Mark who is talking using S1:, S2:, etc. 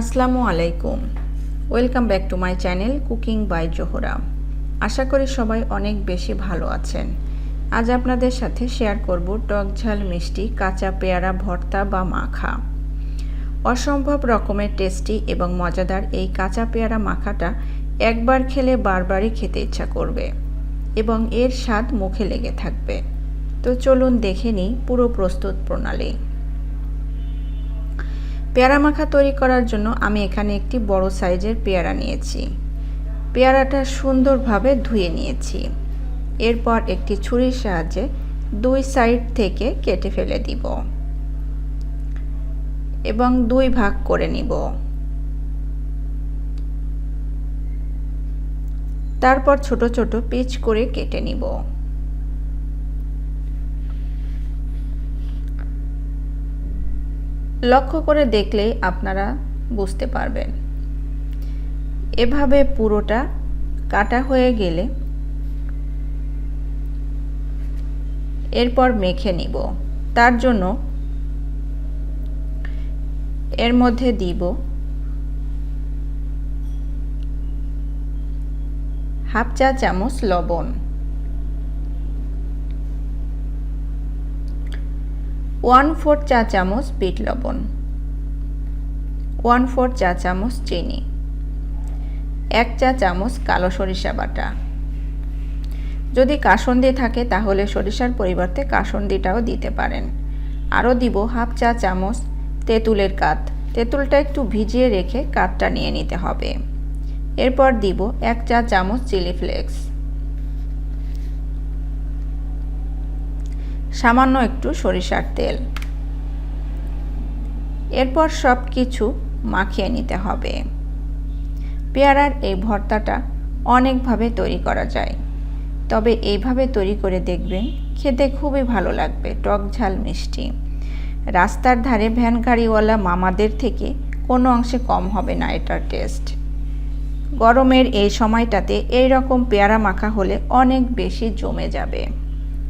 S1: আসসালামু আলাইকুম। Welcome back to my channel cooking by Zohra আশা করি সবাই অনেক বেশি ভালো আছেন। আজ আপনাদের সাথে শেয়ার করব টক ঝাল, মিষ্টি, কাঁচা পেয়ারা, ভর্তা বা মাখা। অসম্ভব রকমের টেস্টি এবং মজাদার এই কাঁচা পেয়ারা মাখাটা একবার খেলে বারবারই খেতে ইচ্ছা করবে এবং এর স্বাদ মুখে লেগে থাকবে। তো চলুন দেখে নিই পুরো প্রস্তুত প্রণালী। পেয়ারা মাখা তৈরি করার জন্য আমি এখানে একটি বড় সাইজের পেয়ারা নিয়েছি। পেয়ারাটা সুন্দরভাবে ধুয়ে নিয়েছি। এরপর একটি ছুরির সাহায্যে দুই সাইড থেকে কেটে ফেলে দিব এবং দুই ভাগ করে নিব। তারপর ছোট ছোট পিচ করে কেটে নিব। লক্ষ্য করে দেখলেই আপনারা বুঝতে পারবেন। এভাবে পুরোটা কাটা হয়ে গেলে এরপর মেখে নিব। তার জন্য এর মধ্যে দিব হাফ চা চামচ লবণ। ওয়ান ফোর চা চামচ বিট লবণ ওয়ান ফোর চা চামচ চিনি, এক চা চামচ কালো সরিষা বাটা। যদি কাসন্দি থাকে, তাহলে সরিষার পরিবর্তে কাসন্দিটাও দিতে পারেন। আরও দিব হাফ চা চামচ তেঁতুলের কাত। তেঁতুলটা একটু ভিজিয়ে রেখে কাতটা নিয়ে নিতে হবে। এরপর দিব এক চা চামচ চিলি ফ্লেক্স। সামান্য একটু সরিষার তেল। এরপর সব কিছু মাখিয়ে নিতে হবে। পেয়ারার এই ভর্তাটা অনেকভাবে তৈরি করা যায়। তবে এইভাবে তৈরি করে দেখবেন খেতে খুবই ভালো লাগবে, টক ঝাল মিষ্টি। রাস্তার ধারে ভ্যান গাড়িওয়ালা মামাদের থেকে কোনো অংশে কম হবে না এটার টেস্ট। গরমের এই সময়টাতে এই রকম পেয়ারা মাখা হলে অনেক বেশি জমে যাবে।